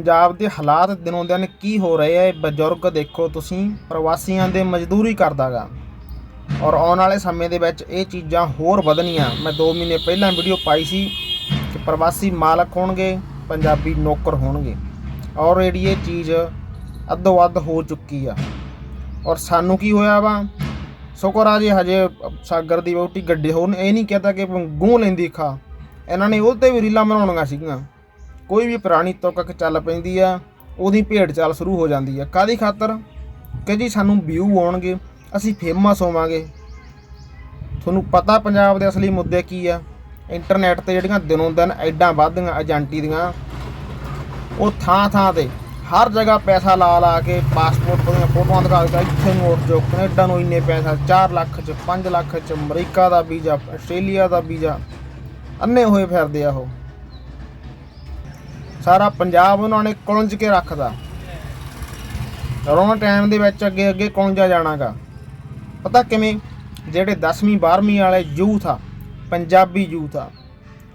ਪੰਜਾਬ ਦੇ ਹਾਲਾਤ ਦਿਨੋਂ ਦਿਨ ਕੀ ਹੋ ਰਹੇ ਹੈ ਬਜ਼ੁਰਗ ਦੇਖੋ ਤੁਸੀਂ, ਪ੍ਰਵਾਸੀਆਂ ਦੇ ਮਜ਼ਦੂਰੀ ਕਰਦਾਗਾ। ਔਰ ਆਉਣ ਵਾਲੇ ਸਮੇਂ ਦੇ ਵਿੱਚ ਇਹ ਚੀਜ਼ਾਂ ਹੋਰ ਵਧਣੀਆਂ। ਮੈਂ 2 ਮਹੀਨੇ ਪਹਿਲਾਂ ਵੀਡੀਓ ਪਾਈ ਸੀ ਕਿ ਪ੍ਰਵਾਸੀ ਮਾਲਕ ਹੋਣਗੇ, ਪੰਜਾਬੀ ਨੌਕਰ ਹੋਣਗੇ। ਔਰ ਜਿਹੜੀ ਇਹ ਚੀਜ਼ ਅੱਧੋ ਅੱਧ ਹੋ ਚੁੱਕੀ ਆ। ਔਰ ਸਾਨੂੰ ਕੀ ਹੋਇਆ ਵਾ? ਸ਼ੁਕਰ ਆ ਜੀ ਹਜੇ ਸਾਗਰ ਦੀ ਵਹੁਟੀ ਗੱਡੀ ਹੋਣ ਇਹ ਨਹੀਂ ਕਹਤਾ ਕਿ ਗੂੰ ਲੈਂਦੀ ਖਾ। ਇਹਨਾਂ ਨੇ ਉਹ ਤੇ ਵੀ ਰੀਲਾਂ ਬਣਾਉਣੀਆਂ ਸੀਗੀਆਂ। ਕੋਈ ਵੀ ਪੁਰਾਣੀ ਤੁਕ ਚੱਲ ਪੈਂਦੀ ਆ, ਉਹਦੀ ਭੇਡ ਚਾਲ ਸ਼ੁਰੂ ਹੋ ਜਾਂਦੀ ਆ। ਕਾਦੀ ਖਾਤਰ? ਕਿ ਜੀ ਸਾਨੂੰ ਵਿਊ ਆਉਣਗੇ, ਅਸੀਂ ਫੇਮਸ ਹੋਵਾਂਗੇ। ਤੁਹਾਨੂੰ ਪਤਾ ਪੰਜਾਬ ਦੇ ਅਸਲੀ ਮੁੱਦੇ ਕੀ ਆ? ਇੰਟਰਨੈਟ ਤੇ ਜਿਹੜੀਆਂ ਦਿਨੋਂ ਦਿਨ ਐਡਾਂ ਵੱਧਦੀਆਂ, ਏਜੰਟੀ ਦੀਆਂ, ਉਹ ਥਾਂ ਥਾਂ ਤੇ ਹਰ ਜਗ੍ਹਾ ਪੈਸਾ ਲਾ ਲਾ ਕੇ ਪਾਸਪੋਰਟ ਦੀਆਂ ਫੋਟੋਆਂ ਦਿਖਾ ਦਿੱਤਾ ਇੱਥੇ ਨੂੰ ਉੱਠ ਜਾਓ, ਕੈਨੇਡਾ ਨੂੰ ਇੰਨੇ ਪੈਸਾ 4 ਲੱਖ ਚ 5 ਲੱਖ ਚ, ਅਮਰੀਕਾ ਦਾ ਵੀਜ਼ਾ, ਆਸਟ੍ਰੇਲੀਆ ਦਾ ਵੀਜ਼ਾ, ਅੰਨੇ ਹੋਏ ਫਿਰਦੇ ਆ ਉਹ। ਸਾਰਾ ਪੰਜਾਬ ਉਹਨਾਂ ਨੇ ਕੁਲੰਜ ਕੇ ਰੱਖਦਾ। ਰੋਣ ਟਾਈਮ ਦੇ ਵਿੱਚ ਅੱਗੇ ਅੱਗੇ ਕੁਲੰਜਾ ਜਾਣਾਗਾ। ਪਤਾ ਕਿਵੇਂ? ਜਿਹੜੇ 10ਵੀਂ 12ਵੀਂ ਵਾਲੇ ਯੂਥ ਆ, ਪੰਜਾਬੀ ਯੂਥ ਆ,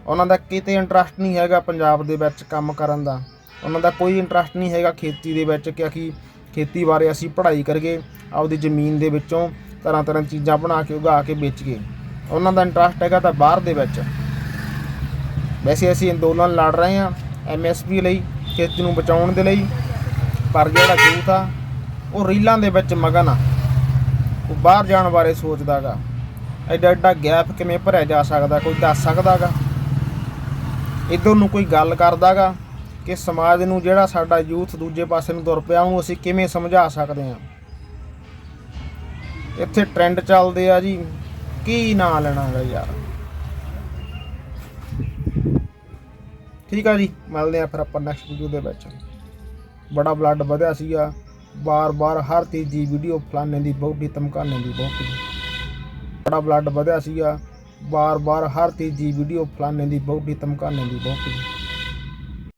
ਉਹਨਾਂ ਦਾ ਕਿਤੇ ਇੰਟਰਸਟ ਨਹੀਂ ਹੈਗਾ ਪੰਜਾਬ ਦੇ ਵਿੱਚ ਕੰਮ ਕਰਨ ਦਾ। ਉਹਨਾਂ ਦਾ ਕੋਈ ਇੰਟਰਸਟ ਨਹੀਂ ਹੈਗਾ ਖੇਤੀ ਦੇ ਵਿੱਚ ਕਿ ਅਸੀਂ ਖੇਤੀ ਬਾਰੇ ਅਸੀਂ ਪੜ੍ਹਾਈ ਕਰੀਏ, ਆਪਦੀ ਜ਼ਮੀਨ ਦੇ ਵਿੱਚੋਂ ਤਰ੍ਹਾਂ ਤਰ੍ਹਾਂ ਚੀਜ਼ਾਂ ਬਣਾ ਕੇ, ਉਗਾ ਕੇ ਵੇਚੀਏ। ਉਹਨਾਂ ਦਾ ਇੰਟਰਸਟ ਹੈਗਾ ਤਾਂ ਬਾਹਰ ਦੇ ਵਿੱਚ। ਵੈਸੇ ਅਸੀਂ ਅੰਦੋਲਨ ਲੜ ਰਹੇ ਹਾਂ। ਐਮਐਸਪੀ ਲਈ, ਖੇਤੀ ਨੂੰ ਬਚਾਉਣ ਦੇ ਲਈ, ਪਰ ਜਿਹੜਾ ਯੂਥ ਆ, ਉਹ ਰੀਲਾਂ ਦੇ ਵਿੱਚ ਮਗਨ ਆ। ਉਹ ਬਾਹਰ ਜਾਣ ਬਾਰੇ ਸੋਚਦਾਗਾ ਐਡਾ ਐਡਾ ਗੈਪ ਕਿਵੇਂ ਭਰਿਆ ਜਾ ਸਕਦਾ, ਕੋਈ ਦੱਸ ਸਕਦਾਗਾ ਇਧਰ ਨੂੰ ਕੋਈ ਗੱਲ ਕਰਦਾਗਾ ਕਿ ਸਮਾਜ ਨੂੰ ਜਿਹੜਾ ਸਾਡਾ ਯੂਥ ਦੂਜੇ ਪਾਸੇ ਨੂੰ ਤੁਰ ਪਿਆ, ਉਹਨੂੰ ਅਸੀਂ ਕਿਵੇਂ ਸਮਝਾ ਸਕਦੇ ਹਾਂ ਇੱਥੇ ਟ੍ਰੈਂਡ ਚੱਲਦੇ ਆ ਜੀ, ਕੀ ਨਾਂ ਲੈਣਾ ਹੈਗਾ ਯਾਰ? ਠੀਕ ਆ ਜੀ, ਮਿਲਦੇ ਆ ਫਿਰ ਆਪਾਂ ਨੈਕਸਟ ਵੀਡੀਓ ਦੇ ਵਿੱਚ। ਬੜਾ ਬਲੱਡ ਵਧਿਆ ਸੀਗਾ। ਬਾਰ-ਬਾਰ ਹਰ ਤੀਜੀ ਵੀਡੀਓ ਫਲਾਣੇ ਦੀ ਬਹੁਤੀ ਧਮਕਾਣੇ ਦੀ ਬਹੁਤੀ ਬੜਾ ਬਲੱਡ ਵਧਿਆ ਸੀਗਾ। ਬਾਰ-ਬਾਰ ਹਰ ਤੀਜੀ ਵੀਡੀਓ ਫਲਾਣੇ ਦੀ ਬਹੁਤੀ ਧਮਕਾਣੇ ਦੀ ਬਹੁਤੀ